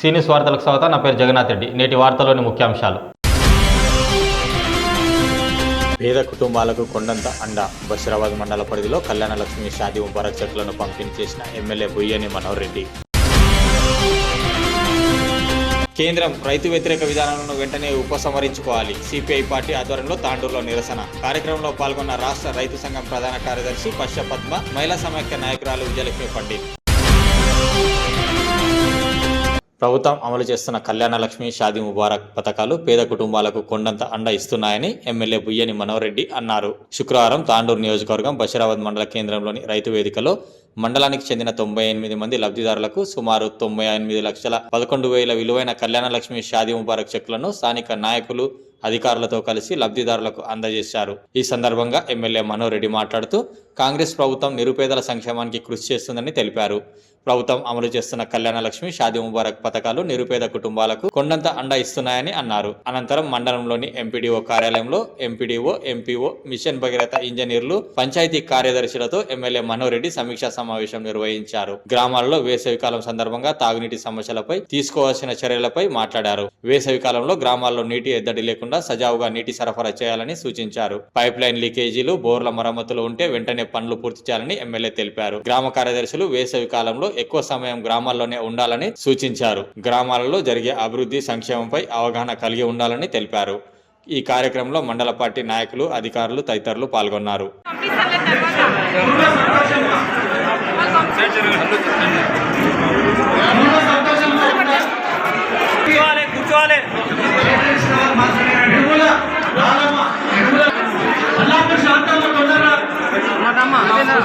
సీనియస్ వార్తలకు స్వాగతం నా పేరు జగన్నాథ్ రెడ్డి. నేటి వార్తలోని ముఖ్యాంశాలు. పేద కుటుంబాలకు కొండంత అండ. బషీరాబాద్ మండల పరిధిలో కళ్యాణ లక్ష్మి షాది ముబారక్ చెట్లను పంపిణీ చేసిన ఎమ్మెల్యే బుయ్యని మనోహర్ రెడ్డి. కేంద్రం రైతు వ్యతిరేక విధానాలను వెంటనే ఉపసంహరించుకోవాలి. సిపిఐ పార్టీ ఆధ్వర్యంలో తాండూరులో నిరసన. కార్యక్రమంలో పాల్గొన్న రాష్ట్ర రైతు సంఘం ప్రధాన కార్యదర్శి పశ్చ పద్మ మహిళా సమాఖ్య నాయకురాలు విజయలక్ష్మి పండిత్. ప్రభుత్వం అమలు చేస్తున్న కళ్యాణ లక్ష్మి షాది ముబారక్ పథకాలు పేద కుటుంబాలకు కొండంత అండ ఇస్తున్నాయని ఎమ్మెల్యే బుయ్యని మనోరెడ్డి అన్నారు. శుక్రవారం తాండూరు నియోజకవర్గం బషీరాబాద్ మండల కేంద్రంలోని రైతు వేదికలో మండలానికి చెందిన తొంభై ఎనిమిది మంది లబ్ధిదారులకు సుమారు తొంభై ఎనిమిది లక్షల పదకొండు వేల విలువైన కళ్యాణ లక్ష్మి షాది ముబారక్ చెక్కులను స్థానిక నాయకులు అధికారులతో కలిసి లబ్ధిదారులకు అందజేశారు. ఈ సందర్భంగా ఎమ్మెల్యే మనోరెడ్డి మాట్లాడుతూ కాంగ్రెస్ ప్రభుత్వం నిరుపేదల సంక్షేమానికి కృషి చేస్తుందని తెలిపారు. ప్రభుత్వం అమలు చేస్తున్న కళ్యాణ లక్ష్మి షాది ముబారక్ పథకాలు నిరుపేద కుటుంబాలకు కొండంత అండ ఇస్తున్నాయని అన్నారు. అనంతరం మండలంలోని ఎంపీడీఓ కార్యాలయంలో ఎంపీడీఓ ఎంపీఓ మిషన్ భగీరథ ఇంజనీర్లు పంచాయతీ కార్యదర్శులతో ఎమ్మెల్యే మనోహర్ రెడ్డి సమీక్షా సమావేశం నిర్వహించారు. గ్రామాల్లో వేసవికాలం సందర్భంగా తాగునీటి సమస్యలపై తీసుకోవాల్సిన చర్యలపై మాట్లాడారు. వేసవికాలంలో గ్రామాల్లో నీటి ఎద్దడి లేకుండా సజావుగా నీటి సరఫరా చేయాలని సూచించారు. పైప్ లైన్ లీకేజీలు బోర్ల మరమ్మతులు ఉంటే వెంటనే పనులు పూర్తి చేయాలని ఎమ్మెల్యే తెలిపారు. గ్రామ కార్యదర్శులు వేసవి కాలంలో ఎక్కువ సమయం గ్రామాల్లోనే ఉండాలని సూచించారు. గ్రామాలలో జరిగే అభివృద్ధి సంక్షేమంపై అవగాహన కలిగి ఉండాలని తెలిపారు. ఈ కార్యక్రమంలో మండల పార్టీ నాయకులు అధికారులు తదితరులు పాల్గొన్నారు.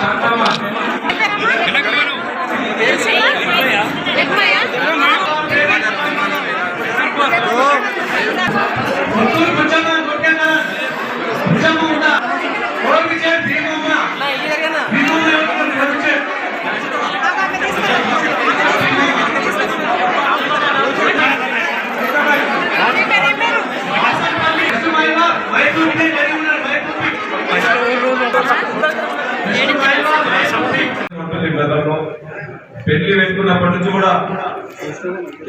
శాంతమ్మ పెళ్ళి పెట్టుకున్నప్పటి నుంచి కూడా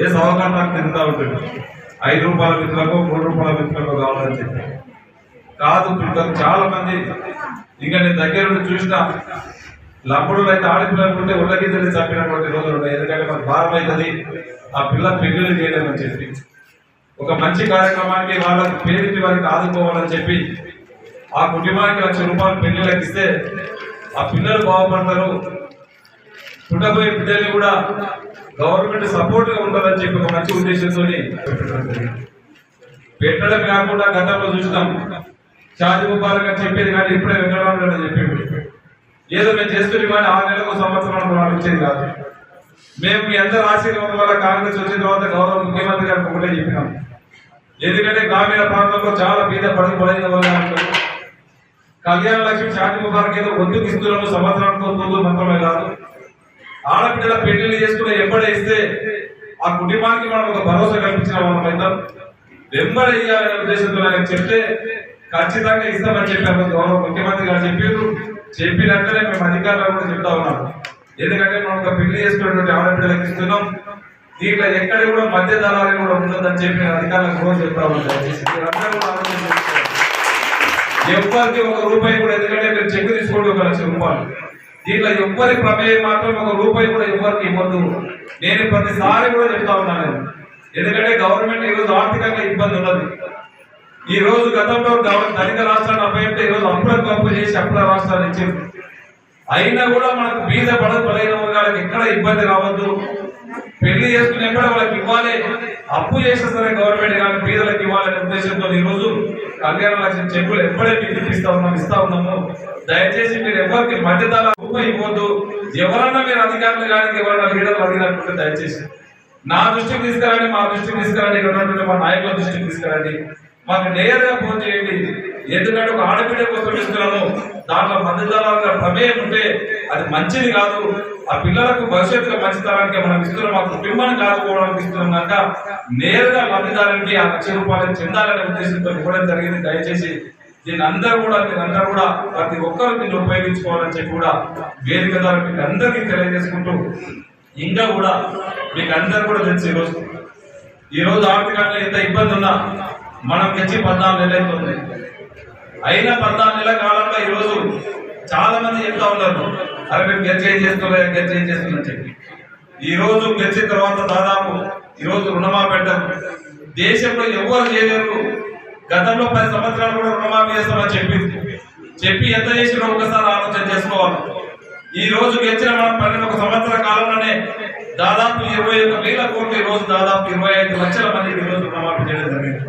ఏ సవకాశం నాకు తింటా ఉంటుంది. ఐదు రూపాయల మిత్రులకు మూడు రూపాయల మిత్రులకు కావాలని చెప్పి. కాదు పిల్లలు చాలా మంది ఇంకా నేను దగ్గర నుండి చూసిన లంబడు అయితే ఆడపిల్లలు ఉంటే చంపినటువంటి రోజులు ఉన్నాయి. ఎందుకంటే మనకు భారం అవుతుంది. ఆ పిల్ల పెళ్ళి చేయడం అని చెప్పి. ఒక మంచి కార్యక్రమానికి వాళ్ళకి పేరింటి వారికి ఆదుకోవాలని చెప్పి ఆ కుటుంబానికి లక్ష రూపాయలు పెళ్ళి ఇస్తే ఆ పిల్లలు బాగుపడతారు. పుట్టబోయే బిడ్డలు కూడా గవర్నమెంట్ సపోర్ట్గా ఉండాలని చెప్పి ఒక మంచి ఉద్దేశంతో పెట్టడం కాకుండా గతంలో చూసినాం. షాది ముబారక్ అని చెప్పేది కానీ ఇప్పుడే వెంకటరామరెడ్డి అని చెప్పేది ఏదో మేము చేస్తుంది కానీ ఆరు నెలలకు సంవత్సరం వచ్చేది కాదు. మేము మీ అందరి ఆశీర్వాదం వల్ల కాంగ్రెస్ వచ్చిన తర్వాత గౌరవ ముఖ్యమంత్రి గారికి ఒకటే చెప్పినాం. ఎందుకంటే గ్రామీణ ప్రాంతంలో చాలా బీద పడుగు పడిన వల్ల కళ్యాణ లక్ష్మి షాది ముబారక్ ఏదో ఒందుకు ఇస్తున్నాము సంవత్సరానికి ముందు మాత్రమే కాదు. ఆడబిడ్డల పెళ్ళిళ్ళు చేసుకుని ఎంబడే ఇస్తే ఆ కుటుంబానికి మనం ఒక భరోసా కల్పించిన వాళ్ళం అవుతాం. వెంబడే ఇవ్వాలనే ఉద్దేశంతో ఆయన చెప్తే ఖచ్చితంగా ఇస్తామని చెప్పారు. గౌరవ ముఖ్యమంత్రి గారు చెప్పారు. చెప్పినట్లనే మేము అధికారులు కూడా చెప్తా ఉన్నాం. ఎందుకంటే మనం ఒక పెళ్ళి చేసుకున్నటువంటి ఆడబిడ్డలకు ఇస్తున్నాం. దీంట్లో ఎక్కడ కూడా మధ్య దళాలు కూడా ఉండదని చెప్పి అధికారులకు కూడా చెప్తా ఉన్నాను. ఎవరికి ఒక రూపాయి కూడా ఎందుకంటే మీరు చెక్ తీసుకోండి ఒక లక్ష రూపాయలు. దీంట్లో ఎవ్వరి ప్రమేయం మాత్రం ఒక రూపాయి కూడా ఎవ్వరికి ఇవ్వద్దు. నేను ప్రతిసారి కూడా చెప్తా ఉన్నాను. ఎందుకంటే గవర్నమెంట్ ఈరోజు ఆర్థికంగా ఇబ్బంది ఉన్నది. ఈ రోజు గతంలో గవ- ధనిక రాష్ట్రాన్ని అభ్యర్థి ఈ రోజు అప్పులకు అప్పు చేసి అప్పుల రాష్ట్రాన్ని ఇచ్చింది అయినా కూడా మనకు బీద పడదు బలైన వర్గాలకు ఎక్కడ ఇబ్బంది రావద్దు. పెళ్ళి చేసుకునేప్పుడు వాళ్ళకి ఇవ్వాలి? అప్పు చేస్తే సరే గవర్నమెంట్ కానీ బీదలకు ఇవ్వాలనే ఉద్దేశంతో ఈ రోజు కళ్యాణ లక్ష్యం చెక్కులు ఎప్పుడే మీకు ఇప్పిస్తా ఉన్నాం ఇస్తా ఉన్నాము. దయచేసి మీరు ఎవరికి మధ్యతల ఇవ్వద్దు. ఎవరన్నా మీరు అధికారులు కానీ ఎవరన్నా లీడర్లు అధికారులు దయచేసి. నా దృష్టికి తీసుకురండి మా దృష్టికి తీసుకురండి. ఇక్కడ ఉన్నటువంటి మా నాయకుల దృష్టికి తీసుకురండి. మాకు నేరుగా ఫోన్ చేయండి. ఎందుకంటే ఒక ఆడబిడ్డ కోసం ఇస్తున్నాము దాంట్లో మధ్యతరంగా ప్రమేయం ఉంటే అది మంచిది కాదు. ఆ పిల్లలకు భవిష్యత్తులో మంచితనానికి మనం ఇస్తున్నాం. మా కుటుంబాన్ని కాదుకోవడానికి ఇస్తున్నాం కనుక నేరుగా లబ్ధిదారునికి ఆ లక్ష రూపాయలు చెందాలనే ఉద్దేశంతో ఇవ్వడం జరిగింది. దయచేసి దీని అందరూ కూడా మీరందరూ కూడా ప్రతి ఒక్కరు దీన్ని ఉపయోగించుకోవాలని చెప్పి కూడా వేదిక ద్వారా మీకు అందరికీ తెలియజేసుకుంటూ ఇంకా కూడా మీకు అందరు కూడా తెలుసు ఈరోజు. ఈ రోజు ఆర్థికంగా ఎంత ఇబ్బంది ఉన్నా మనం తెచ్చి పద్నాలుగు నెలలు అవుతుంది అయినా పద్నాలుగు నెలల కాలంలో ఈ రోజు చాలా మంది చెప్తా ఉన్నారు. అరే మేము గెలిచి ఏం చేస్తున్నారు గెలిచి ఏం చేస్తుందని చెప్పి. ఈ రోజు గెలిచిన తర్వాత దాదాపు ఈ రోజు రుణమాఫీ దేశంలో ఎవరు చేయలేరు. గతంలో పది సంవత్సరాలు కూడా రుణమాఫీ చేస్తామని చెప్పింది చెప్పి ఎంత చేసినా ఒకసారి ఆలోచన చేసుకోవాలి. ఈ రోజు గెలిచిన మనం పన్నెండు ఒక సంవత్సర కాలంలోనే దాదాపు ఇరవై ఒక వేల కోట్లు ఈ రోజు దాదాపు ఇరవై ఐదు లక్షల మంది ఈ రోజు రుణమాఫీ చేయడం జరిగింది.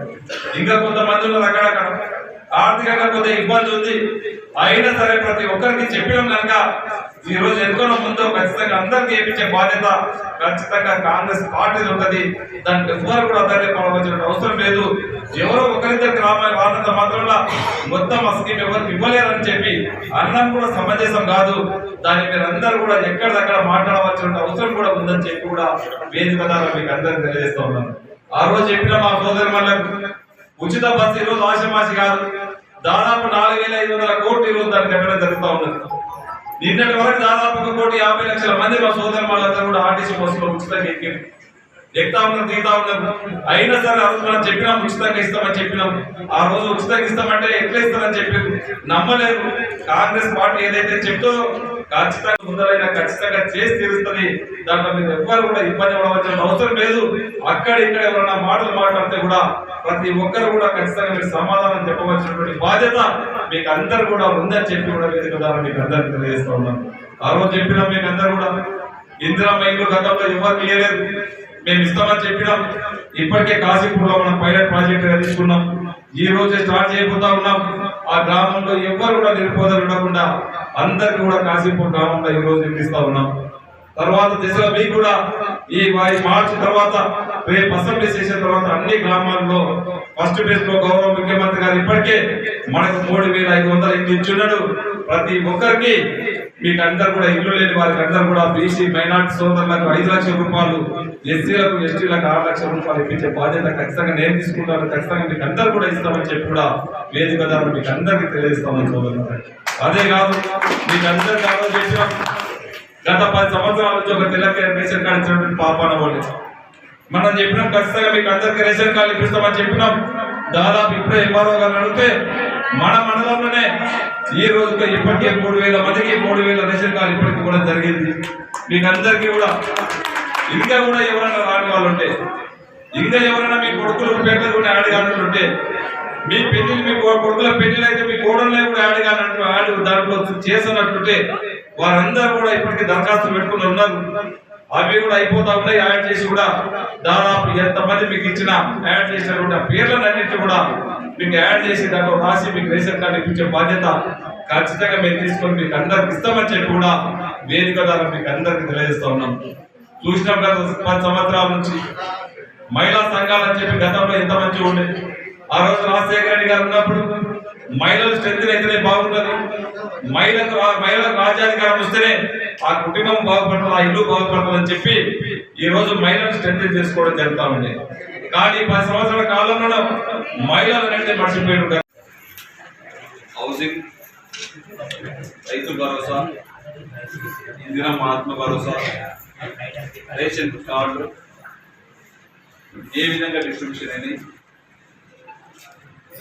ఇంకా కొంతమంది రకరకాల అక్కడక్కడ. ఆర్థికంగా కొంత ఇబ్బంది ఉంది. అయినా సరే ప్రతి ఒక్కరికి చెప్పడం కనుక ఈ రోజు ఎన్నికల ముందు ఖచ్చితంగా అందరికి చేపించే బాధ్యత ఖచ్చితంగా కాంగ్రెస్ పార్టీ ఉంటది దానికి ఎవరు కూడా అందరికీ పాల్గొన అవసరం లేదు. ఎవరో ఒకరిద్దరికి రామాయ వాడినంత మాత్రంలో మొత్తం ఆ స్కీమ్ ఎవరికి ఇవ్వలేరని చెప్పి అన్నం కూడా సమంజసం కాదు. దాన్ని మీరు అందరూ కూడా ఎక్కడిదక్కడ మాట్లాడవలసిన అవసరం కూడా ఉందని చెప్పి కూడా వేదిక ద్వారా మీకు అందరికి తెలియజేస్తా ఉన్నాను. ఆ రోజు చెప్పిన మా సోదరి మళ్ళీ ఉచిత బస్సు ఈ రోజు ఆశమాసి కాదు దాదాపు నాలుగు వేల ఐదు వందల కోట్లు ఈరోజు రోజు దాన్ని కట్టడం జరుగుతూ ఉన్నది. నిన్నటి వరకు దాదాపు ఒక కోటి యాభై లక్షల మంది మా సోదరు వాళ్ళందరూ కూడా ఆర్టీసీ బస్సులో ఉచితంగా ఎక్కింది ఎక్కుతా ఉన్నారు దిగుతా ఉన్నారు. అయినా సరే ఆ రోజు మనం చెప్పినాం ఉచితంగా ఇస్తామని చెప్పినాం. ఆ రోజు ఉచితంగా ఇస్తామంటే ఎట్లా ఇస్తారని చెప్పి నమ్మలేదు. కాంగ్రెస్ పార్టీ ఏదైతే చెప్తో ఖచ్చితంగా ముందరైనా ఖచ్చితంగా చేసి తీరుస్తుంది. దాంట్లో మీరు ఎవ్వరు కూడా ఇబ్బంది పడవలసిన అవసరం లేదు. అక్కడ ఇక్కడ ఎవరైనా మాటలు మాట్లాడితే కూడా ప్రతి ఒక్కరు కూడా ఖచ్చితంగా మీరు సమాధానం చెప్పవలసినటువంటి బాధ్యత మీకు అందరు కూడా ఉందని చెప్పి కూడా వేదిక ద్వారా మీకు అందరికి తెలియజేస్తా ఉన్నాను ఆ రోజు చెప్పినాం మీకు అందరు కూడా ఇందిరా మైండ్లు గతంలో ఎవరు ఇయ్యలేదు. మేము ఇస్తామని చెప్పినాం. ఇప్పటికే కాశీపూర్లో మనం పైలట్ ప్రాజెక్ట్ తీసుకున్నాం. ఈ రోజే స్టార్ట్ చేయబోతా ఉన్నాం. ఆ గ్రామంలో ఎవ్వరు కూడా నిరుపేదలు ఉండకుండా అందరికి కూడా కాశీపూర్ గ్రామంలో ఈ రోజు ఇప్పిస్తా ఉన్నాం. తర్వాత దిశలో మీకు కూడా ఈ వారి మార్చి తర్వాత రేపు అసెంబ్లీ చేసిన తర్వాత అన్ని గ్రామాల్లో ఫస్ట్ ఫేజ్లో గౌరవ ముఖ్యమంత్రి గారు ఇప్పటికే మనకు మూడు వేల ఐదు వందల ఇంటి ఇచ్చున్నాడు ప్రతి ఒక్కరికి మీకు అందరు కూడా ఇల్లు లేని వారికి అందరు కూడా బీసీ మైనార్టీ సోదరులకు ఐదు లక్షల రూపాయలు ఎస్సీలకు ఎస్టీలకు ఆరు లక్షల రూపాయలు ఇప్పించే బాధ్యత ఖచ్చితంగా నేను తీసుకుంటాను. ఖచ్చితంగా మీకు అందరు కూడా ఇస్తామని చెప్పి కూడా వేదిక ద్వారా మీకు అందరికీ తెలియజేస్తామని సోదరు అదే కాదు మీకు అందరు కావాలని గత పది సంవత్సరాల నుంచి ఒక తెల్లకి రేషన్ కార్డు ఇచ్చినటువంటి పాపాన వాళ్ళు. మనం చెప్పినాం ఖచ్చితంగా మీకు అందరికీ రేషన్ కార్డు ఇప్పిస్తామని చెప్పినాం. దాదాపు ఇప్పుడే ఎంఆర్ఓ గారు అడిగితే మన మండలంలోనే ఈ రోజుకి ఇప్పటికే మూడు వేల మందికి మూడు వేల రేషన్ కార్డు ఇప్పటికి కూడా జరిగింది. మీకు అందరికీ కూడా. ఇంకా కూడా ఎవరైనా రాని వాళ్ళు ఉంటే ఇంకా ఎవరైనా మీ కొడుకులు పేర్లు కూడా యాడ్ కాని ఉంటే మీ పెళ్ళి మీ కొడుకుల పెళ్ళి అయితే మీ కోడళ్ళే కూడా యాడ్ కానట్టు యాడ్ దాంట్లో చేసినట్టుంటే వారందరూ కూడా ఇప్పటికి దరఖాస్తు పెట్టుకుని ఉన్నారు. అవి కూడా అయిపోతా ఉన్నాయి యాడ్ చేసి కూడా దాదాపు ఎంతమంది మీకు ఇచ్చిన యాడ్ చేసినటువంటి పేర్లను అన్నింటి కూడా మీకు యాడ్ చేసి దాంట్లో రాసి మీకు రేషన్ కార్డు ఇప్పించే బాధ్యత ఖచ్చితంగా మేము తీసుకొని మీకు అందరికి ఇస్తామని చెప్పి కూడా వేదిక ద్వారా మీకు అందరికి తెలియజేస్తా ఉన్నాం. చూసినాం గత పది సంవత్సరాల నుంచి మహిళా సంఘాలు చెప్పి గతంలో ఎంత మంచిగా ఉండే. ఆ రోజు రాజశేఖర రెడ్డి గారు ఉన్నప్పుడు మహిళలు స్ట్రెంత్ అయితేనే బాగుంటుంది. మహిళకు మహిళలకు రాజ్యాధికారం వస్తేనే ఆ కుటుంబం బాగుపడుతుంది ఆ ఇల్లు బాగుపడతారని చెప్పి ఈ రోజు మహిళలు స్ట్రెంత్ చేసుకోవడం జరుగుతా ఉంది. కానీ పది సంవత్సరాల కాలంలో మహిళలు అనేది మర్చిపోయారు హౌసింగ్ రైతు భరోసా ఇందిరా మహాత్మ భరోసా రేషన్ కార్డు ఏ విధంగా డిస్ట్రిబ్యూషన్ అని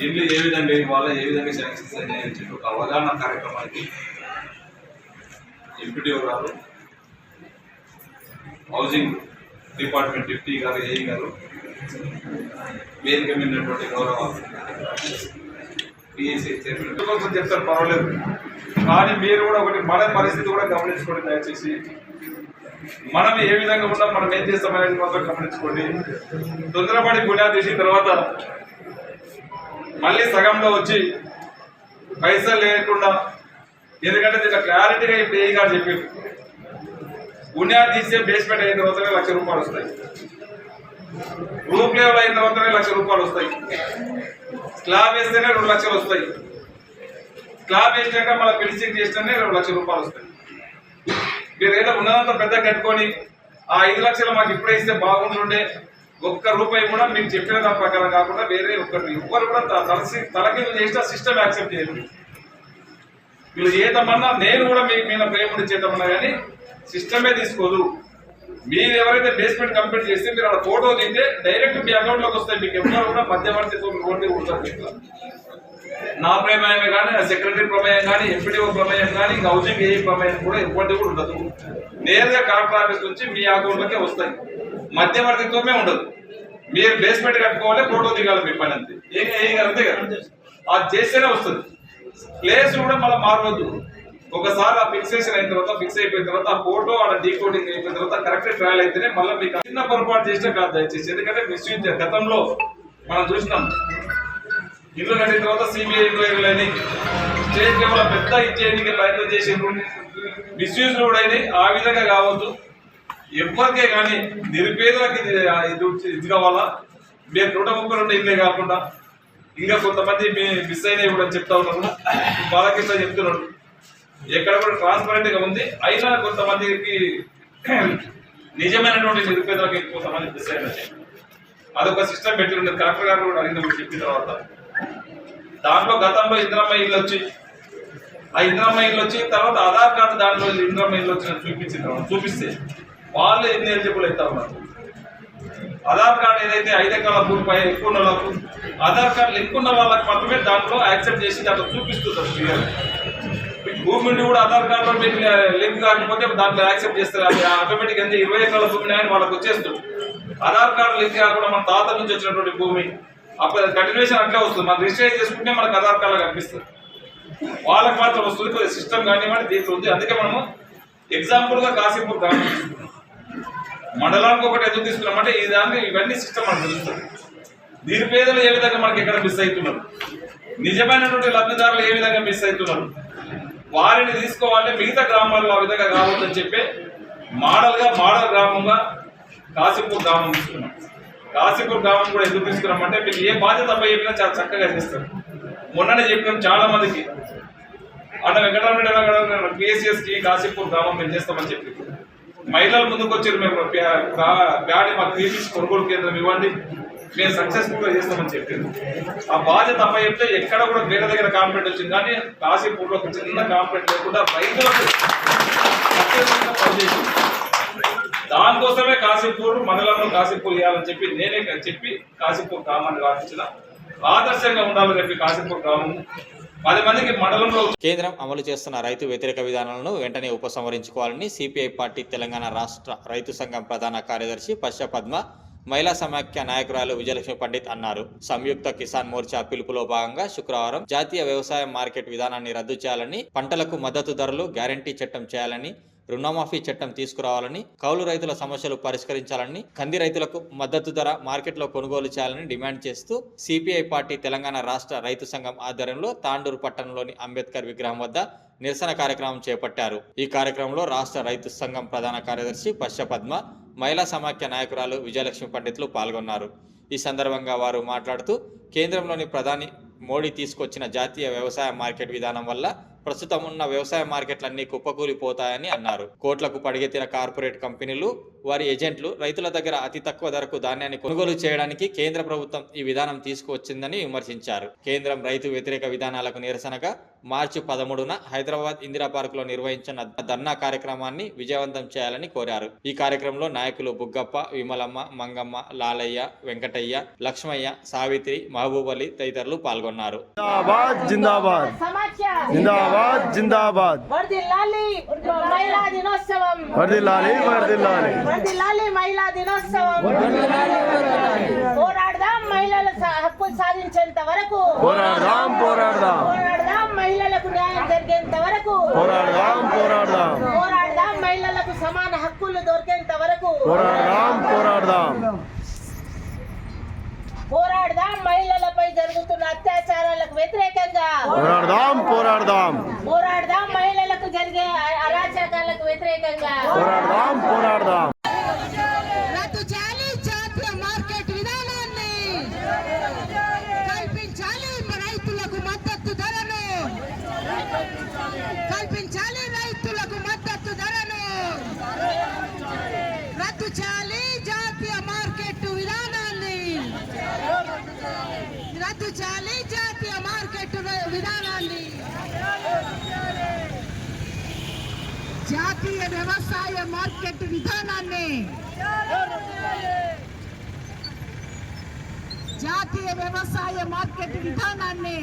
ఇల్లు ఏ విధంగా ఇవ్వాలా ఏ విధంగా శాంక్షన్స్ అని చెప్పి ఒక అవగాహన కార్యక్రమానికి ఎంపీడీఓ గారు హౌసింగ్ డిపార్ట్మెంట్ డిప్టీ గారు ఏఈ గారు వేదిక మీద గౌరవ పిఎస్సీ చైర్మన్. కోసం చెప్తారు పర్వాలేదు. కానీ మీరు కూడా ఒకటి మన పరిస్థితి కూడా గమనించుకోండి దయచేసి. మనం ఏ విధంగా ఉన్నాం మనం ఏం చేస్తామనేది మాత్రం గమనించుకోండి. తొందరపడి గుణాలు తీసిన తర్వాత మళ్ళీ సగంలో వచ్చి పైసలు లేకుండా ఎందుకంటే దీంట్లో క్లారిటీగా ఇప్పుడు ఏ గారు చెప్పారు. గుణ్యాలు తీస్తే బేస్మెంట్ అయిన తర్వాతనే లక్ష రూపాయలు వస్తాయి. రూప్ లెవెల్ అయిన తర్వాతనే లక్ష రూపాయలు వస్తాయి. స్లాబ్ వేస్తేనే రెండు లక్షలు వస్తాయి. స్లాబ్ వేసినాక మళ్ళీ ఫినిషింగ్ చేస్తేనే రెండు లక్షల రూపాయలు వస్తాయి. మీరు ఏదో ఉన్నదంతా పెద్ద కట్టుకొని ఆ ఐదు లక్షలు మాకు ఇప్పుడే ఇస్తే బాగుంటుండే. ఒక్క రూపాయి కూడా మీకు చెప్పిన దాని ప్రకారం కాకుండా వేరే ఒక్కరు ఒక్కరు కూడా తలసి తలకిందు చేసిన సిస్టమ్ యాక్సెప్ట్ చేయరు. వీళ్ళు చేద్దామన్నా నేను కూడా మీ మీద ప్రేమ చేద్దామన్నా కానీ సిస్టమే తీసుకోదు. మీరు ఎవరైతే బేస్మెంట్ కంప్లీట్ చేస్తే మీరు అక్కడ ఫోటో దిగితే డైరెక్ట్ మీ అకౌంట్లోకి వస్తాయి. మీకు ఎవరు కూడా మధ్యవర్తితో ఓన్లీ ఉంటారు మీకు నా ప్రమేయమే కానీ సెక్రటరీ ప్రమేయం కానీ ఎంపీడీఓ ప్రమేయం కానీ హౌసింగ్ ఏ ప్రమేయం కూడా ఎప్పటికీ కూడా ఉండదు. నేరుగా కలెక్టర్ ఆఫీస్ నుంచి మీ అకౌంట్లోకే వస్తాయి. మధ్యవర్తిత్వమే ఉండదు. మీరు బేస్మెంట్ కట్టుకోవాలి ఫోటో దిగాలి మీ పని అంతే. ఏం ఏం అంతే కదా. అది చేస్తేనే వస్తుంది. ప్లేస్ కూడా మళ్ళీ మారవద్దు. ఒకసారి ఆ ఫిక్సేషన్ అయిన తర్వాత ఫిక్స్ అయిపోయిన తర్వాత ఆ ఫోటో ఆడ డీకోడింగ్ అయిపోయిన తర్వాత కరెక్ట్ ట్రయల్ అయితేనే మళ్ళీ మీకు చిన్న పొరపాటు చేసినా కాదు దయచేసి. ఎందుకంటే మిస్యూజ్ గతంలో మనం చూసినాం. ఇల్లు కట్టిన తర్వాత సిబిఐ ఎంక్వైరీలు అని స్టేట్ లెవెల్ పెద్ద ఇచ్చేయడానికి ప్రయత్నం చేసిండ్రు. మిస్యూజ్ కూడా అయినాయి. ఆ విధంగా కావద్దు. ఎవరికే కానీ నిరుపేదలకు ఇది ఇది కావాలా? మీరు నూట ముప్పై రెండు ఇల్లే కాకుండా ఇంకా కొంతమంది మీ మిస్ అయినవి కూడా చెప్తా ఉన్నారు. బాలకృష్ణ చెప్తున్నాడు. ఎక్కడ కూడా ట్రాన్స్పరెంట్గా ఉంది. అయినా కొంతమందికి నిజమైనటువంటి నిరుపేదలకు కొంతమంది మిస్ అయినట్టు అదొక సిస్టమ్ పెట్టి ఉండేది. కలెక్టర్ గారు కూడా అడిగిన చెప్పిన తర్వాత. దాంట్లో గతంలో ఇంద్రమ్మ ఇల్లు వచ్చి ఆ ఇంద్రమ్మ ఇల్లు వచ్చి తర్వాత ఆధార్ కార్డు దాంట్లో ఇంద్రమ్మ ఇల్లు వచ్చిన చూపించిన తర్వాత చూపిస్తే వాళ్ళు ఎన్ని ఎలిజిబుల్ అవుతా ఉన్నారు ఆధార్ కార్డు ఏదైతే ఐదు ఎకరాల భూమిపై ఎక్కువ ఉన్న వాళ్ళకు ఆధార్ కార్డు లింక్ ఉన్న వాళ్ళకి మాత్రమే దాంట్లో యాక్సెప్ట్ చేసి దాంట్లో చూపిస్తుంది భూమిని కూడా ఆధార్ కార్డులో మీకు లింక్ కాకపోతే దాంట్లో యాక్సెప్ట్ చేస్తారు. అది ఆటోమేటిక్ అంటే ఇరవై ఎకరాల భూమి అని వాళ్ళకి వచ్చేస్తుంది. ఆధార్ కార్డు లింక్ కాకుండా మన తాత నుంచి వచ్చినటువంటి భూమి అప్పుడు కంటిన్యూషన్ అట్లే వస్తుంది. మనం రిజిస్టర్ చేసుకుంటే మనకు ఆధార్ కార్డులో కనిపిస్తుంది. వాళ్ళకి మాత్రం వస్తుంది. కొద్దిగా సిస్టమ్ కానివ్వండి దీంట్లో ఉంది. అందుకే మనము ఎగ్జాంపుల్గా కాశీపూర్ గ్రామం మండలానికి ఒకటి ఎందుకు తీసుకున్నామంటే ఈ దానికి ఇవన్నీ సిస్టమ్ మనకు తెలుస్తుంది. నిరుపేదలు ఏ విధంగా మనకి ఎక్కడ మిస్ అవుతున్నారు? నిజమైనటువంటి లబ్ధిదారులు ఏ విధంగా మిస్ అవుతున్నారు? వారిని తీసుకోవాలంటే మిగతా గ్రామాల్లో ఆ విధంగా కావద్దని చెప్పి మోడల్గా మోడల్ గ్రామంగా కాశీపూర్ గ్రామం తీసుకున్నాం. కాశీపూర్ గ్రామం కూడా ఎందుకు తీసుకున్నామంటే మీకు ఏ బాధ్యత చెప్పినా చాలా చక్కగా చేస్తారు. మొన్ననే చెప్పినాం చాలా మందికి. అన్న వెంకటరామరెడ్డి పిఎస్ఎస్ కాశీపూర్ గ్రామం మేము చేస్తామని చెప్పి. మహిళలు ముందుకు వచ్చారు మేము ప్యా- మాకు తీసి కొనుగోలు కేంద్రం ఇవ్వండి. మేము సక్సెస్ఫుల్గా చేస్తామని చెప్పింది ఆ బాధ్యత అమ్మ చెప్తే ఎక్కడ కూడా వేరే దగ్గర కాన్ఫిడెంట్ వచ్చింది. కానీ కాశీపూర్లో ఒక చిన్న కాన్ఫిడెంట్ లేకుండా రైతులకు పనిచేసింది దానికోసమే కాశీపూర్ మండలంలో కాశీపూర్ ఇవ్వాలని చెప్పి నేనే చెప్పి కాశీపూర్ గ్రామాన్ని రాపించిన ఆదర్శంగా ఉండాలని చెప్పి కాశీపూర్ గ్రామం పది మందికి మండలంలో కేంద్రం అమలు చేస్తున్న రైతు వ్యతిరేక విధానాలను వెంటనే ఉపసంహరించుకోవాలని సిపిఐ పార్టీ తెలంగాణ రాష్ట్ర రైతు సంఘం ప్రధాన కార్యదర్శి పశ్చ పద్మ మహిళా సమాఖ్య నాయకురాలు విజయలక్ష్మి పండిత్ అన్నారు. సంయుక్త కిసాన్ మోర్చా పిలుపులో భాగంగా శుక్రవారం జాతీయ వ్యవసాయ మార్కెట్ విధానాన్ని రద్దు చేయాలని పంటలకు మద్దతు ధరలు గ్యారంటీ చట్టం చేయాలని రుణమాఫీ చట్టం తీసుకురావాలని కౌలు రైతుల సమస్యలు పరిష్కరించాలని కంది రైతులకు మద్దతు ధర మార్కెట్లో కొనుగోలు చేయాలని డిమాండ్ చేస్తూ సిపిఐ పార్టీ తెలంగాణ రాష్ట్ర రైతు సంఘం ఆధ్వర్యంలో తాండూరు పట్టణంలోని అంబేద్కర్ విగ్రహం వద్ద నిరసన కార్యక్రమం చేపట్టారు. ఈ కార్యక్రమంలో రాష్ట్ర రైతు సంఘం ప్రధాన కార్యదర్శి పశ్చపద్మ మహిళా సమాఖ్య నాయకురాలు విజయలక్ష్మి పండితులు పాల్గొన్నారు. ఈ సందర్భంగా వారు మాట్లాడుతూ కేంద్రంలోని ప్రధాని మోడీ తీసుకొచ్చిన జాతీయ వ్యవసాయ మార్కెట్ విధానం వల్ల ప్రస్తుతం ఉన్న వ్యవసాయ మార్కెట్లన్నీ కుప్పకూలిపోతాయని అన్నారు. కోట్లకు పడిగెత్తిన కార్పొరేట్ కంపెనీలు వారి ఏజెంట్లు రైతుల దగ్గర అతి తక్కువ ధరకు ధాన్యాన్ని కొనుగోలు చేయడానికి కేంద్ర ప్రభుత్వం ఈ విధానం తీసుకువచ్చిందని విమర్శించారు. కేంద్రం రైతు వ్యతిరేక విధానాలకు నిరసనగా మార్చి పదమూడున హైదరాబాద్ ఇందిరా పార్క్లో నిర్వహించిన ధర్నా కార్యక్రమాన్ని విజయవంతం చేయాలని కోరారు. ఈ కార్యక్రమంలో నాయకులు బుగ్గప్ప విమలమ్మ మంగమ్మ లాలయ్య వెంకటయ్య లక్ష్మయ్య సావిత్రి మహబూబ్ అలీ తదితరులు పాల్గొన్నారు. జిందాబాద్. జిందాబాద్. సమాచారం జిందాబాద్ జిందాబాద్. మహిళా దినోత్సవం. వర్దిల్లాలి వర్దిల్లాలి. వర్దిల్లాలి మహిళా దినోత్సవం. పోరాడదాం మహిళల హక్కులు సాధించేంత వరకు. పోరాడదాం పోరాడదాం. పోరాడదాం మహిళలకు న్యాయం జరిగేంత వరకు. పోరాడదాం పోరాడదాం. పోరాడదాం మహిళలకు సమాన హక్కులు దొరికేంత వరకు. పోరాడదాం పోరాడదాం మహిళలపై జరుగుతున్న అత్యాచారాలకు వ్యతిరేకంగా పోరాడదాం పోరాడదాం. పోరాడదాం మహిళలకు జరిగే అరాచకాలకు వ్యతిరేకంగా పోరాడదాం పోరాడదాం రద్దు చేయాలి జాతీయ మార్కెట్ విధానాన్ని కల్పించాలి రైతులకు మద్దతు ధరను కల్పించాలి రైతులకు మద్దతు ధరను రద్దు చేయాలి జాతీయ మార్కెట్ విధానాన్ని రద్దు చేయాలి జాతీయ మార్కెట్ విధానాన్ని జాతీయ వ్యవసాయ మార్కెట్ విధానాన్ని జాతీయ వ్యవసాయ మార్కెట్ విధానాన్ని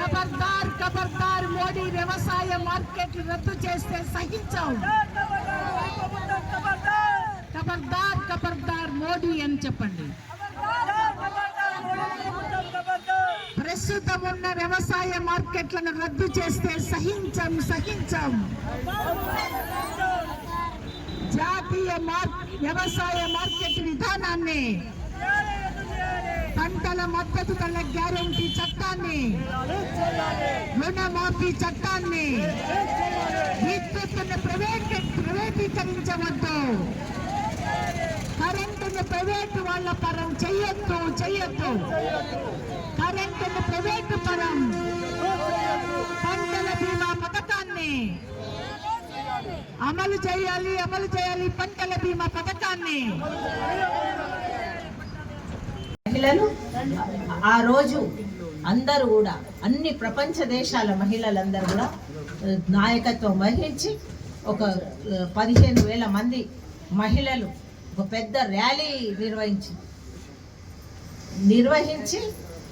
ఖబర్దార్ ఖబర్దార్ మోడీ వ్యవసాయ మార్కెట్ రద్దు చేస్తే సహించాం ఖబర్దార్ ఖబర్దార్ మోడీ అని చెప్పండి. ప్రస్తుతం ఉన్న వ్యవసాయ మార్కెట్లను రద్దు చేస్తే సహించం సహించం. జాతీయ వ్యవసాయ మార్కెట్ విధానాన్ని పంటల మద్దతు ధరల గ్యారంటీ చట్టాన్ని రుణమాఫీ చట్టాన్ని విద్యుత్తును ప్రైవేట్ ప్రైవేటీకరించవద్దు. కరెంటును ప్రైవేటు వాళ్ళ పరం చెయ్యొద్దు చెయ్యొద్దు కరెంటును ప్రైవేటు పరం పంటల బీమా పథకాన్ని. అమలు చేయాలి అమలు చేయాలి పంటల బీమా పథకాన్ని. మహిళలు ఆ రోజు అందరూ కూడా అన్ని ప్రపంచ దేశాల మహిళలందరూ కూడా నాయకత్వం వహించి ఒక పదిహేను వేల మంది మహిళలు ఒక పెద్ద ర్యాలీ నిర్వహించి నిర్వహించి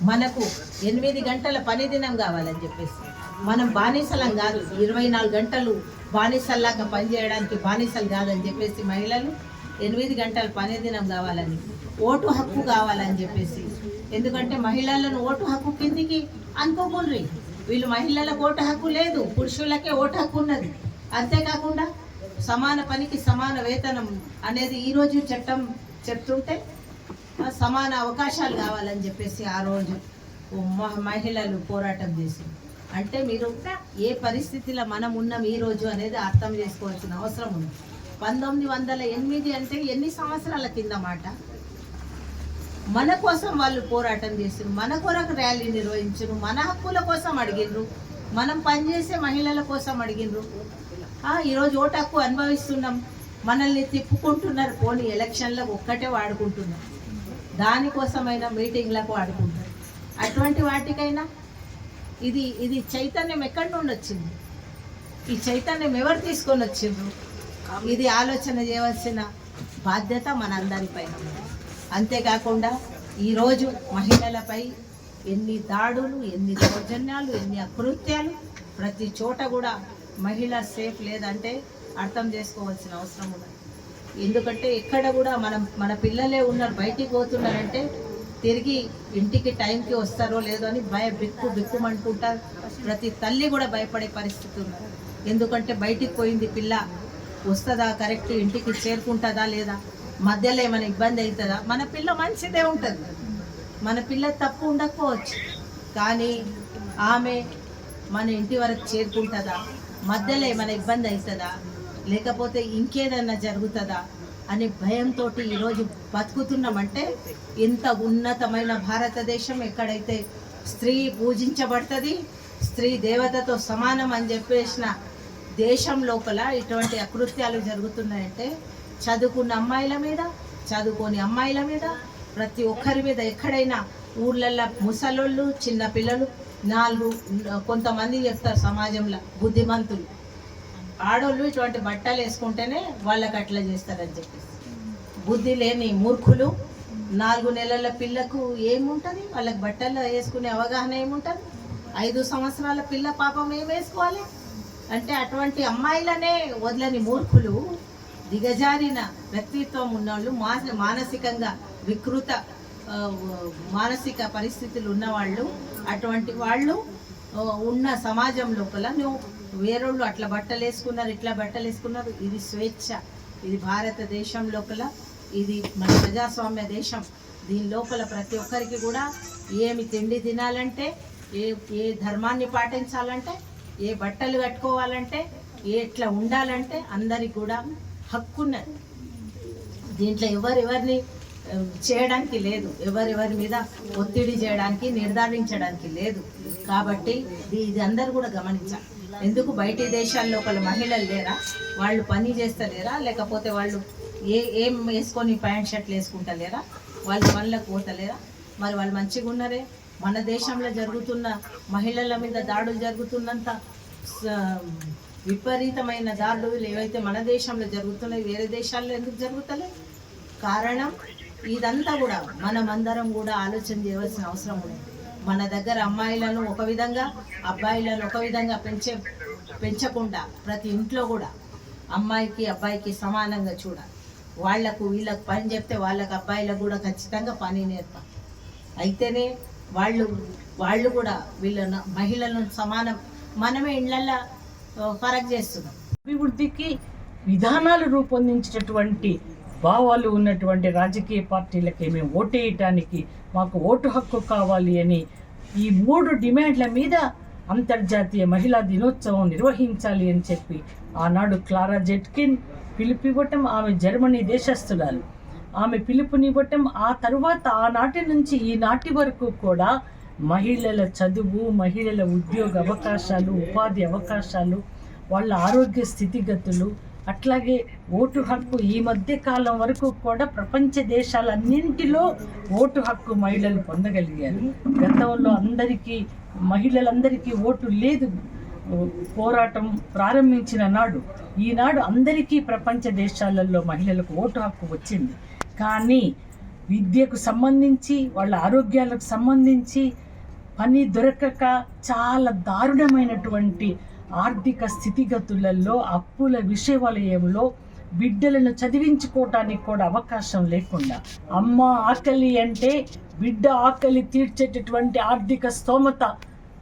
మనకు ఎనిమిది గంటల పని దినం కావాలని చెప్పేసి. మనం బానిసలం కాదు. ఇరవై నాలుగు గంటలు బానిసల్లాగా పనిచేయడానికి బానిసలు కాదని చెప్పేసి మహిళలు ఎనిమిది గంటల పని దినం కావాలని ఓటు హక్కు కావాలని చెప్పేసి. ఎందుకంటే మహిళలను ఓటు హక్కు కిందికి అనుకోకుండ్రి వీళ్ళు మహిళలకు ఓటు హక్కు లేదు. పురుషులకే ఓటు హక్కు ఉన్నది. అంతేకాకుండా సమాన పనికి సమాన వేతనం అనేది ఈరోజు చట్టం చెప్తుంటే సమాన అవకాశాలు కావాలని చెప్పేసి ఆ రోజు మహిళలు పోరాటం చేసి అంటే మీరు ఏ పరిస్థితిలో మనం ఉన్నాం ఈ రోజు అనేది అర్థం చేసుకోవాల్సిన అవసరం ఉంది. పంతొమ్మిది వందల ఎనిమిది అంటే ఎన్ని సంవత్సరాల కింద మాట? మన కోసం వాళ్ళు పోరాటం చేసారు మన కొరకు ర్యాలీ నిర్వహించరు. మన హక్కుల కోసం అడిగిండ్రు. మనం పనిచేసే మహిళల కోసం అడిగిండ్రు. ఆ, ఈరోజు ఓటు హక్కు అనుభవిస్తున్నాం. మనల్ని తిప్పుకుంటున్నారు. పోనీ ఎలక్షన్లో ఒక్కటే వాడుకుంటున్నారు. దానికోసమైనా మీటింగ్లకు వాడుకుంటారు అటువంటి వాటికైనా ఇది ఇది చైతన్యం ఎక్కడి నుండి వచ్చింది? ఈ చైతన్యం ఎవరు తీసుకొని వచ్చిండ్రు? ఇది ఆలోచన చేయవలసిన బాధ్యత మనందరిపై అంతేకాకుండా ఈరోజు మహిళలపై ఎన్ని దాడులు ఎన్ని దౌర్జన్యాలు ఎన్ని అకృత్యాలు ప్రతి చోట కూడా మహిళ సేఫ్ లేదంటే అర్థం చేసుకోవాల్సిన అవసరం ఉన్నది ఎందుకంటే ఎక్కడ కూడా మనం మన పిల్లలే ఉన్నారు బయటికి పోతున్నారంటే తిరిగి ఇంటికి టైంకి వస్తారో లేదో అని భయ బిక్కు బిక్కుమంటుంటారు ప్రతి తల్లి కూడా భయపడే పరిస్థితి ఉన్నది ఎందుకంటే బయటికి పోయింది పిల్ల వస్తుందా కరెక్ట్ ఇంటికి చేరుకుంటుందా లేదా? మధ్యలో ఏమైనా ఇబ్బంది అవుతుందా? మన పిల్ల మంచిదే ఉంటుంది. మన పిల్ల తప్పు ఉండకపోవచ్చు. కానీ ఆమె మన ఇంటి వరకు చేరుకుంటుందా? మధ్యలో ఏమైనా ఇబ్బంది అవుతుందా? లేకపోతే ఇంకేదన్నా జరుగుతుందా అనే భయంతో ఈరోజు బతుకుతున్నామంటే ఇంత ఉన్నతమైన భారతదేశం ఎక్కడైతే స్త్రీ పూజించబడుతుంది స్త్రీ దేవతతో సమానం అని చెప్పేసిన దేశం లోపల ఇటువంటి అకృత్యాలు జరుగుతున్నాయంటే చదువుకున్న అమ్మాయిల మీద చదువుకోని అమ్మాయిల మీద ప్రతి ఒక్కరి మీద ఎక్కడైనా ఊర్లల్లో ముసలోళ్ళు చిన్నపిల్లలు నాలుగు కొంతమంది చెప్తారు సమాజంలో బుద్ధిమంతులు. ఆడోళ్ళు ఇటువంటి బట్టలు వేసుకుంటేనే వాళ్ళకి అట్లా చేస్తారని చెప్పేసి. బుద్ధి లేని మూర్ఖులు నాలుగు నెలల పిల్లకు ఏముంటుంది? వాళ్ళకి బట్టలు వేసుకునే అవగాహన ఏముంటుంది? ఐదు సంవత్సరాల పిల్ల పాపం ఏం వేసుకోవాలి? అంటే అటువంటి అమ్మాయిలనే వదలని మూర్ఖులు దిగజారిన వ్యక్తిత్వం ఉన్నవాళ్ళు మానసికంగా వికృత మానసిక పరిస్థితులు ఉన్నవాళ్ళు అటువంటి వాళ్ళు ఉన్న సమాజం లోపల నువ్వు వేరోళ్ళు అట్లా బట్టలు వేసుకున్నారు ఇట్లా బట్టలు వేసుకున్నారు. ఇది స్వేచ్ఛ. ఇది భారతదేశం లోపల ఇది మన ప్రజాస్వామ్య దేశం. దీని లోపల ప్రతి ఒక్కరికి కూడా ఏమి తిండి తినాలంటే ఏ ఏ ధర్మాన్ని పాటించాలంటే ఏ బట్టలు కట్టుకోవాలంటే ఏ ఎట్లా ఉండాలంటే అందరికి కూడా హక్కున్నది దీంట్లో ఎవరెవరిని చేయడానికి లేదు. ఎవరెవరి మీద ఒత్తిడి చేయడానికి నిర్ధారించడానికి లేదు. కాబట్టి ఇది అందరు కూడా గమనించాలి. ఎందుకు బయటి దేశాల్లో ఒకళ్ళు మహిళలు లేరా? వాళ్ళు పని చేస్తలేరా? లేకపోతే వాళ్ళు ఏ ఏం వేసుకొని ప్యాంట్ షర్ట్లు వేసుకుంటలేరా? వాళ్ళు పనులకు పోతలేరా? మరి వాళ్ళు మంచిగా ఉన్నారే? మన దేశంలో జరుగుతున్న మహిళల మీద దాడులు జరుగుతున్నంత స- విపరీతమైన దాడులు ఏవైతే మన దేశంలో జరుగుతున్నాయి వేరే దేశాల్లో ఎందుకు జరుగుతలే? కారణం ఇదంతా కూడా మనమందరం కూడా ఆలోచన చేయవలసిన అవసరం ఉంది. మన దగ్గర అమ్మాయిలను ఒక విధంగా అబ్బాయిలను ఒక విధంగా పెంచే పెంచకుండా ప్రతి ఇంట్లో కూడా అమ్మాయికి అబ్బాయికి సమానంగా చూడాలి. వాళ్ళకు వీళ్ళకు పని చెప్తే వాళ్ళకి అబ్బాయిలకు కూడా ఖచ్చితంగా పని నేర్పాలి అయితేనే వాళ్ళు వాళ్ళు కూడా వీళ్ళను మహిళలను సమానం మనమే ఇళ్ళల్లో ఫరక్ చేస్తున్నాం. అభివృద్ధికి విధానాలు రూపొందించినటువంటి భావాలు ఉన్నటువంటి రాజకీయ పార్టీలకి మేము ఓటేయటానికి మాకు ఓటు హక్కు కావాలి అని ఈ మూడు డిమాండ్ల మీద అంతర్జాతీయ మహిళా దినోత్సవం నిర్వహించాలి అని చెప్పి ఆనాడు క్లారా జెట్కిన్ పిలుపివ్వటం ఆమె జర్మనీ దేశస్థురాలు. ఆమె పిలుపునివ్వటం ఆ తరువాత ఆనాటి నుంచి ఈనాటి వరకు కూడా మహిళల చదువు మహిళల ఉద్యోగ అవకాశాలు ఉపాధి అవకాశాలు వాళ్ళ ఆరోగ్య స్థితిగతులు అట్లాగే ఓటు హక్కు ఈ మధ్య కాలం వరకు కూడా ప్రపంచ దేశాలన్నింటిలో ఓటు హక్కు మహిళలు పొందగలిగారు. గతంలో అందరికీ మహిళలందరికీ ఓటు లేదు. పోరాటం ప్రారంభించిన నాడు ఈనాడు అందరికీ ప్రపంచ దేశాలలో మహిళలకు ఓటు హక్కు వచ్చింది. కానీ విద్యకు సంబంధించి వాళ్ళ ఆరోగ్యాలకు సంబంధించి పని దొరకక చాలా దారుణమైనటువంటి ఆర్థిక స్థితిగతులలో అప్పుల విషయవలయంలో బిడ్డలను చదివించుకోవటానికి కూడా అవకాశం లేకుండా. అమ్మ ఆకలి అంటే బిడ్డ ఆకలి తీర్చేటటువంటి ఆర్థిక స్తోమత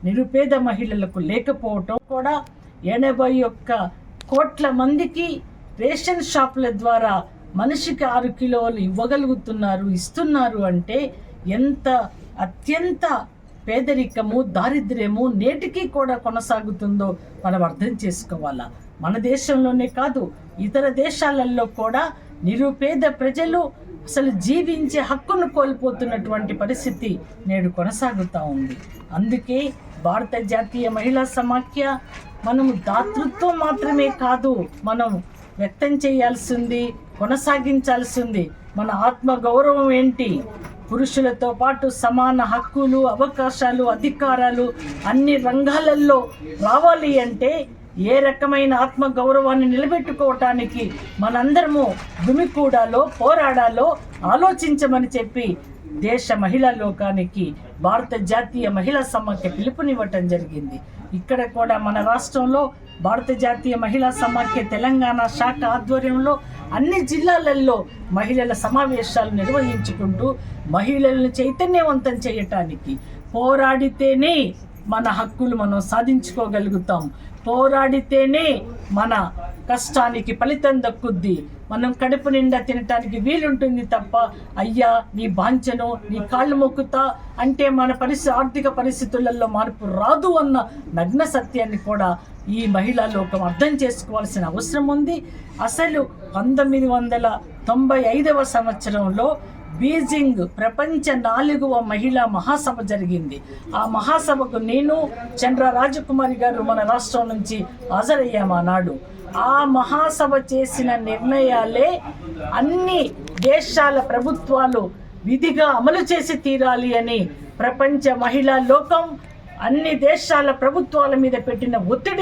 నిరుపేద మహిళలకు లేకపోవటం కూడా ఎనభై ఒక్క కోట్ల మందికి రేషన్ షాపుల ద్వారా మనిషికి ఆరు కిలోలు ఇవ్వగలుగుతున్నారు ఇస్తున్నారు అంటే ఎంత అత్యంత పేదరికము దారిద్ర్యము నేటికి కూడా కొనసాగుతుందో మనం అర్థం చేసుకోవాలా? మన దేశంలోనే కాదు ఇతర దేశాలలో కూడా నిరుపేద ప్రజలు అసలు జీవించే హక్కును కోల్పోతున్నటువంటి పరిస్థితి నేడు కొనసాగుతూ ఉంది. అందుకే భారత జాతీయ మహిళా సమాఖ్య మనం దాతృత్వం మాత్రమే కాదు మనం వ్యక్తం చేయాల్సింది కొనసాగించాల్సింది మన ఆత్మ గౌరవం ఏంటి? పురుషులతో పాటు సమాన హక్కులు అవకాశాలు అధికారాలు అన్ని రంగాలలో రావాలి అంటే ఏ రకమైన ఆత్మ గౌరవాన్ని నిలబెట్టుకోవటానికి మనందరము గుమికూడాలో పోరాడాలో ఆలోచించమని చెప్పి దేశ మహిళా లోకానికి భారత జాతీయ మహిళా సమాఖ్య పిలుపునివ్వటం జరిగింది. ఇక్కడ కూడా మన రాష్ట్రంలో భారత జాతీయ మహిళా సమాఖ్య తెలంగాణ శాఖ ఆధ్వర్యంలో అన్ని జిల్లాలలో మహిళల సమావేశాలు నిర్వహించుకుంటూ మహిళలను చైతన్యవంతం చేయటానికి పోరాడితేనే మన హక్కులు మనం సాధించుకోగలుగుతాం. పోరాడితేనే మన కష్టానికి ఫలితం దక్కుద్ది. మనం కడుపు నిండా తినటానికి వీలుంటుంది తప్ప అయ్యా నీ బాంచను నీ కాళ్ళు మొక్కుతా అంటే మన పరిస్థితి ఆర్థిక పరిస్థితులలో మార్పు రాదు అన్న నగ్న సత్యాన్ని కూడా ఈ మహిళా లోకం అర్థం చేసుకోవాల్సిన అవసరం ఉంది. అసలు పంతొమ్మిది వందల తొంభై ఐదవ సంవత్సరంలో బీజింగ్ ప్రపంచ నాలుగవ మహిళా మహాసభ జరిగింది. ఆ మహాసభకు నేను చంద్ర రాజకుమారి గారు మన రాష్ట్రం నుంచి హాజరయ్యాము ఆనాడు. ఆ మహాసభ చేసిన నిర్ణయాలే అన్ని దేశాల ప్రభుత్వాలు విధిగా అమలు చేసి తీరాలి అని ప్రపంచ మహిళా లోకం అన్ని దేశాల ప్రభుత్వాల మీద పెట్టిన ఒత్తిడి